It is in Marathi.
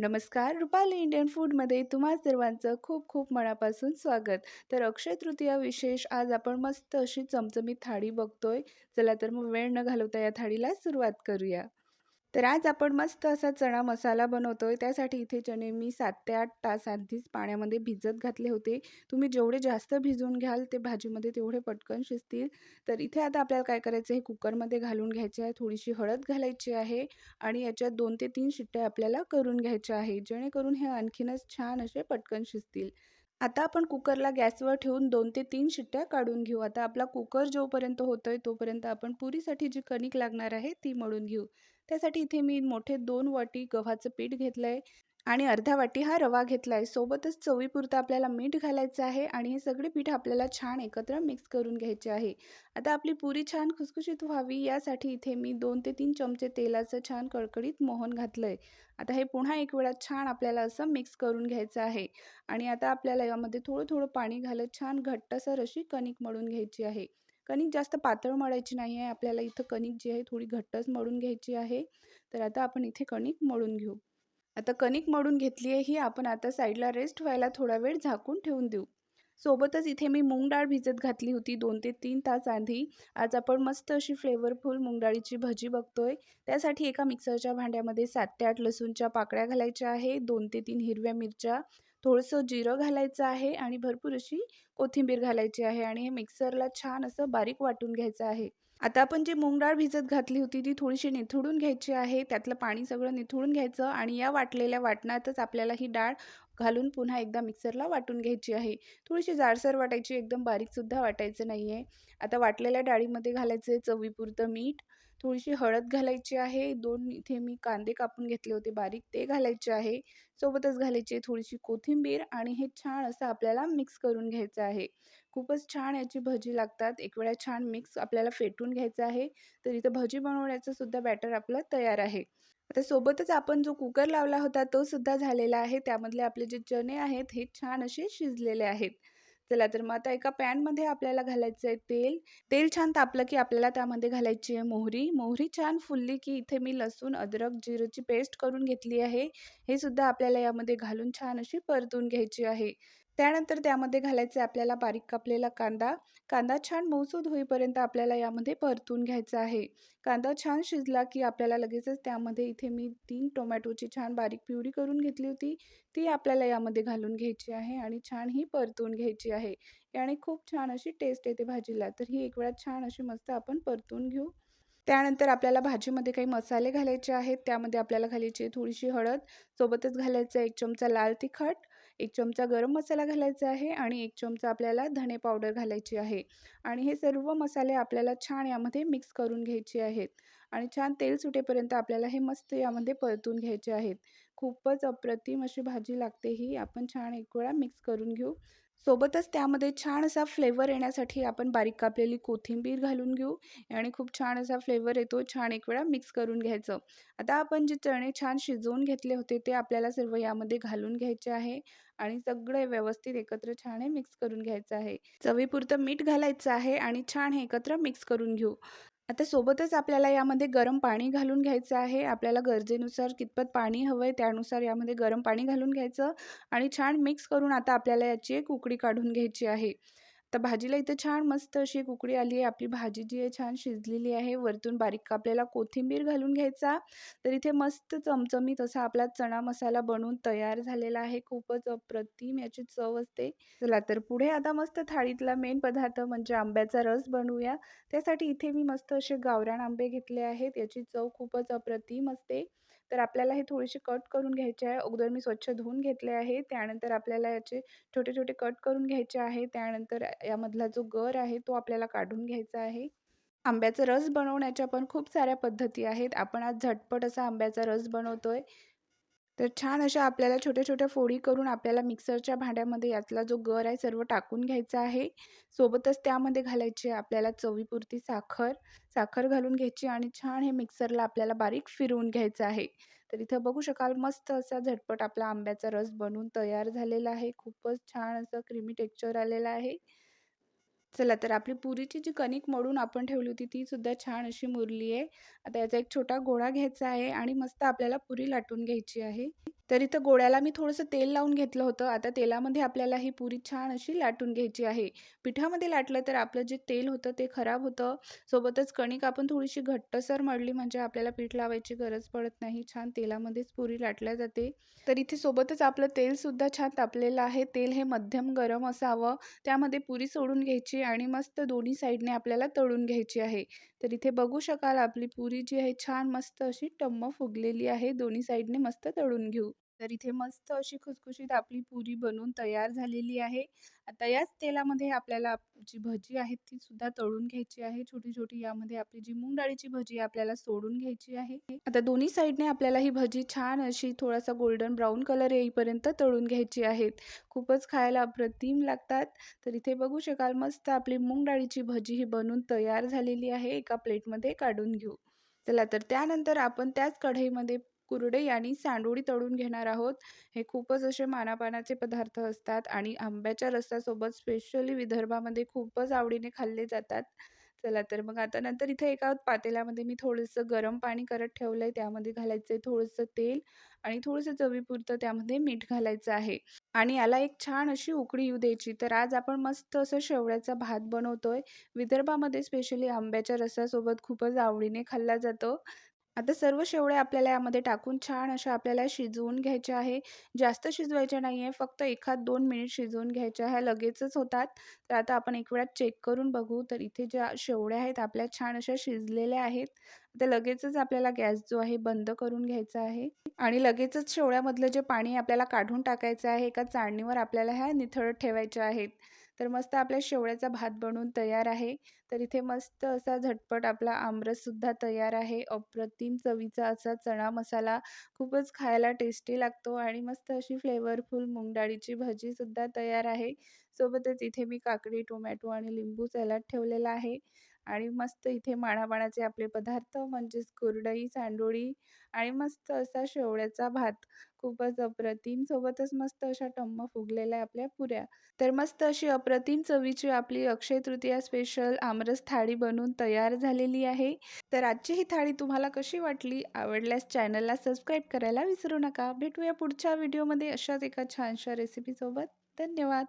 नमस्कार रुपाली इंडियन फूडमध्ये तुम्हा सर्वांचं खूप खूप मनापासून स्वागत. तर अक्षय तृतीया विशेष आज आपण मस्त अशी चमचमीत थाळी बघतोय. चला तर मग वेळ न घालवता या थाळीला सुरुवात करूया. तर आज आपण मस्त असा चणा मसाला बनवतोय. त्यासाठी इथे चणे मी सात ते आठ तास आधीच पाण्यामध्ये भिजत घातले होते. तुम्ही जेवढे जास्त भिजवून घ्याल ते भाजीमध्ये तेवढे पटकन शिजतील. तर इथे आता आपल्याला काय करायचं आहे कुकरमध्ये घालून घ्यायचे आहे. थोडीशी हळद घालायची आहे आणि याच्यात दोन ते तीन शिट्ट्या आपल्याला करून घ्यायच्या आहे. जेणेकरून हे आणखीनच छान असे पटकन शिजतील. आता आपण कुकरला गॅसवर ठेवून दोन ते तीन शिट्ट्या काढून घेऊ. आता आपला कुकर जोपर्यंत होतोय तोपर्यंत आपण पुरीसाठी जी कणिक लागणार आहे ती मळून घेऊ. त्यासाठी इथे मी मोठे दोन वाटी गव्हाचं पीठ घेतलं आहे आणि अर्धा वाटी हा रवा घेतला आहे सोबतच चवीपुरतं आपल्याला मीठ घालायचं आहे आणि हे सगळे पीठ आपल्याला छान एकत्र मिक्स करून घ्यायचे आहे. आता आपली पुरी छान खुसखुशीत व्हावी यासाठी इथे मी दोन ते तीन चमचे तेलाचं छान कडकडीत मोहन घातलं आहे आता हे पुन्हा एक वेळा छान आपल्याला असं मिक्स करून घ्यायचं आहे. आणि आता आपल्याला यामध्ये थोडं थोडं पाणी घालत छान घट्टसर अशी कणिक मळून घ्यायची आहे. कणिक जास्त पातळ मळायची नाही आहे. आपल्याला इथं कणिक जी आहे थोडी घट्टच मळून घ्यायची आहे. तर आता आपण इथे कणिक मळून घेऊ. आता कणिक मळून घेतली आहे ही आपण आता साईडला रेस्ट व्हायला थोडा वेळ झाकून ठेवून देऊ. सोबतच इथे मी मूग डाळ भिजत घातली होती दोन ते तीन तास आधी. आज आपण मस्त अशी फ्लेवरफुल मूग डाळीची भजी बघतोय. त्यासाठी एका मिक्सरच्या भांड्यामध्ये सात ते आठ लसूणच्या पाकळ्या घालायच्या आहे. दोन ते तीन हिरव्या मिरच्या थोडंसं जिरं घालायचं आहे आणि भरपूर अशी कोथिंबीर घालायची आहे आणि हे मिक्सरला छान असं बारीक वाटून घ्यायचं आहे. आता आपण जी मूग डाळ भिजत घातली होती ती थोडीशी निथळून घ्यायची आहे. त्यातलं पाणी सगळं निथळून घ्यायचं आणि या वाटलेल्या वाटणातच आपल्याला ही डाळ घालून पुन्हा एकदा मिक्सरला वाटून घ्यायची आहे. थोडीशी जाडसर वाटायची एकदम बारीकसुद्धा वाटायचं नाही आहे आता वाटलेल्या डाळीमध्ये घालायचं आहे चवीपुरतं मीठ. थोडीशी हळद घालायची आहे. दोन इथे मी कांदे कापून घेतले होते बारीक ते घालायचे आहे. सोबतच घालायची आहे थोडीशी कोथिंबीर आणि हे छान असं आपल्याला मिक्स करून घ्यायचं आहे. खूपच छान याची भजी लागतात. एक वेळा छान मिक्स आपल्याला फेटून घ्यायचं आहे. तर इथं भजी बनवण्याचं सुद्धा बॅटर आपलं तयार आहे. आता सोबतच आपण जो कुकर लावला होता तो सुद्धा झालेला आहे. त्यामधले आपले जे चणे आहेत हे छान असे शिजलेले आहेत. चला तर मग आता एका पॅनमध्ये आपल्याला घालायचं आहे तेल. तेल छान तापलं की आपल्याला त्यामध्ये घालायची आहे मोहरी. मोहरी छान फुलली की इथे मी लसूण अद्रक जिरंची पेस्ट करून घेतली आहे. हे सुद्धा आपल्याला यामध्ये घालून छान अशी परतून घ्यायची आहे. त्यानंतर त्यामध्ये घालायचं आहे आपल्याला बारीक कापलेला कांदा. कांदा छान मऊसूद होईपर्यंत आपल्याला यामध्ये परतून घ्यायचा आहे. कांदा छान शिजला की आपल्याला लगेचच त्यामध्ये इथे मी तीन टोमॅटोची छान बारीक प्युरी करून घेतली होती. ती आपल्याला यामध्ये घालून घ्यायची आहे आणि छान ही परतून घ्यायची आहे. याने खूप छान अशी टेस्ट येते भाजीला. तर ही एक वेळा छान अशी मस्त आपण परतून घेऊ. त्यानंतर आपल्याला भाजीमध्ये काही मसाले घालायचे आहेत. त्यामध्ये आपल्याला घालायची थोडीशी हळद. सोबतच घालायचं एक चमचा लाल तिखट. एक चमचा गरम मसाला घालायचा आहे आणि एक चमचा आपल्याला धणे पावडर घालायची आहे. आणि हे सर्व मसाले आपल्याला छान यामध्ये मिक्स करून घ्यायचे आहेत. आणि छान तेल सुटेपर्यंत आपल्याला हे मस्त यामध्ये परतून घ्यायचे आहेत. खूपच अप्रतिम अशी भाजी लागते ही. आपण छान एक वेळा मिक्स करून घेऊ. सोबतच त्यामध्ये छान असा फ्लेवर येण्यासाठी आपण बारीक कापलेली कोथिंबीर घालून घेऊ. आणि खूप छान असा फ्लेवर येतो छान एक वेळा मिक्स करून घ्यायचं. आता आपण जे चणे छान शिजवून घेतले होते ते आपल्याला सर्व यामध्ये घालून घ्यायचे आहे. आणि सगळे व्यवस्थित एकत्र छान हे मिक्स करून घ्यायचं आहे. चवीपुरतं मीठ घालायचं आहे आणि छान हे एकत्र मिक्स करून घेऊ. आता सोबतच आपल्याला यामध्ये गरम पाणी घालून घ्यायचं आहे. आपल्याला गरजेनुसार कितपत पाणी हवं आहे त्यानुसार यामध्ये गरम पाणी घालून घ्यायचं आणि छान मिक्स करून आता आपल्याला याची एक उकडी काढून घ्यायची आहे. तर भाजीला इथं छान मस्त अशी एक उकडी आली आहे. आपली भाजी जी आहे छान शिजलेली आहे. वरतून बारीक कापलेला कोथिंबीर घालून घ्यायचा. तर इथे मस्त चमचमीत असा आपला चणा मसाला बनवून तयार झालेला आहे. खूपच अप्रतिम याची चव असते. चला तर पुढे आता मस्त थाळीतला मेन पदार्थ म्हणजे आंब्याचा रस बनवूया. त्यासाठी इथे मी मस्त असे गावरान आंबे घेतले आहेत. याची चव खूपच अप्रतिम असते. तर आपल्याला हे थोडेसे कट करून घ्यायचे आहे. अगोदर मी स्वच्छ धुवून घेतले आहे. त्यानंतर आपल्याला याचे छोटे छोटे कट करून घ्यायचे आहे. त्यानंतर यामधला जो गर आहे तो आपल्याला काढून घ्यायचा आहे. आंब्याचा रस बनवण्याच्या पण खूप साऱ्या पद्धती आहेत. आपण आज झटपट असा आंब्याचा रस बनवतोय. तर छान अशा आपल्याला छोट्या छोट्या फोडी करून आपल्याला मिक्सरच्या भांड्यामध्ये यातला जो गर आहे सर्व टाकून घ्यायचा आहे. सोबतच त्यामध्ये घालायची आपल्याला चवीपुरती साखर साखर घालून घ्यायची आणि छान हे मिक्सरला आपल्याला बारीक फिरवून घ्यायचं आहे. तर इथं बघू शकाल मस्त असा झटपट आपला आंब्याचा रस बनवून तयार झालेला आहे. खूपच छान असं क्रीमी टेक्स्चर आलेलं आहे. चला तर आपली पुरीची जी कणिक मळून आपण ठेवली होती ती सुद्धा छान अशी मुरली आहे आता याचा एक छोटा गोळा घ्यायचा आहे आणि मस्त आपल्याला पुरी लाटून घ्यायची आहे. तर इथं गोळ्याला मी थोडंसं तेल लावून घेतलं होतं. आता तेलामध्ये आपल्याला ही पुरी छान अशी लाटून घ्यायची आहे. पिठामध्ये लाटलं तर आपलं जे तेल होतं ते खराब होतं. सोबतच कणिक आपण थोडीशी घट्टसर मळली म्हणजे आपल्याला पीठ लावायची गरज पडत नाही. छान तेलामध्येच पुरी लाटल्या जाते. तर इथे सोबतच आपलं तेलसुद्धा छान तापलेलं आहे. तेल हे मध्यम गरम असावं. त्यामध्ये पुरी सोडून घ्यायची आणि मस्त दोन्ही साईडने आपल्याला तळून घ्यायची आहे. तर इथे बघू शकाल आपली पुरी जी आहे छान मस्त अशी टम्म फुगलेली आहे. दोन्ही साईडने मस्त तळून घेऊ. तर इथे मस्त अशी खुसखुशीत आपली पुरी बनवून तयार झालेली आहे. आता याच तेलामध्ये आपल्याला जी भजी आहे ती सुद्धा तळून घ्यायची आहे. छोटी छोटी यामध्ये आपली जी मूग डाळीची भजी आपल्याला सोडून घ्यायची आहे. आता दोन्ही साईडने आपल्याला ही भजी छान अशी थोडासा गोल्डन ब्राऊन कलर येईपर्यंत तळून घ्यायची आहेत खूपच खायला अप्रतिम लागतात. तर इथे बघू शकाल मस्त आपली मूग डाळीची भजी ही बनवून तयार झालेली आहे. एका प्लेटमध्ये काढून घेऊ. चला तर त्यानंतर आपण त्याच कढईमध्ये कुरडई आणि सांडोळी तळून घेणार आहोत. हे खूपच असे मानापानाचे पदार्थ असतात आणि आंब्याच्या रसासोबत स्पेशली विदर्भामध्ये खूपच आवडीने खाल्ले जातात. चला तर मग आता नंतर इथे एका पातेल्यामध्ये मी थोडंसं गरम पाणी करत ठेवलं आहे त्यामध्ये घालायचं आहे थोडंसं तेल आणि थोडंसं चवीपुरतं त्यामध्ये मीठ घालायचं आहे. आणि याला एक छान अशी उकळी येऊ द्यायची. तर आज आपण मस्त असं शेवळ्याचा भात बनवतोय. विदर्भामध्ये स्पेशली आंब्याच्या रसासोबत खूपच आवडीने खाल्ला जातो. आता सर्व शेवळे आपल्याला यामध्ये टाकून छान अशा आपल्याला शिजवून घ्यायच्या आहे. जास्त शिजवायच्या नाही आहे फक्त एखाद दोन मिनिट शिजवून घ्यायच्या ह्या लगेचच होतात. तर आता आपण एक वेळा चेक करून बघू. तर इथे ज्या शेवळ्या आहेत आपल्या छान अशा शिजलेल्या आहेत. आता लगेचच आपल्याला गॅस जो आहे बंद करून घ्यायचा आहे. आणि लगेचच शेवळ्यामधलं जे पाणी आपल्याला काढून टाकायचं आहे एका चाळणीवर आपल्याला ह्या निथळ ठेवायच्या आहेत. तर मस्त आपल्या शेवळ्याचा भात बनवून तयार आहे. तर इथे मस्त असा झटपट आपला आमरससुद्धा तयार आहे. अप्रतिम चवीचा असा चणा मसाला खूपच खायला टेस्टी लागतो आणि मस्त अशी फ्लेवरफुल मुंगडाळीची भजीसुद्धा तयार आहे. सोबतच इथे मी काकडी टोमॅटो आणि लिंबू सॅलड ठेवलेला आहे. आणि मस्त इथे माणाबाणाचे आपले पदार्थ म्हणजेच कुरडई सांडोळी आणि मस्त असा शेवळ्याचा भात खूपच अप्रतिम. सोबतच मस्त अशा टम्म फुगलेल्या आपल्या पुऱ्या. तर मस्त अशी अप्रतिम चवीची आपली अक्षय तृतीया स्पेशल आमरस थाळी बनवून तयार झालेली आहे. तर आजची ही थाळी तुम्हाला कशी वाटली? आवडल्यास चॅनलला सबस्क्राईब करायला विसरू नका. भेटूया पुढच्या व्हिडिओमध्ये अशाच एका छानशा रेसिपीसोबत धन्यवाद.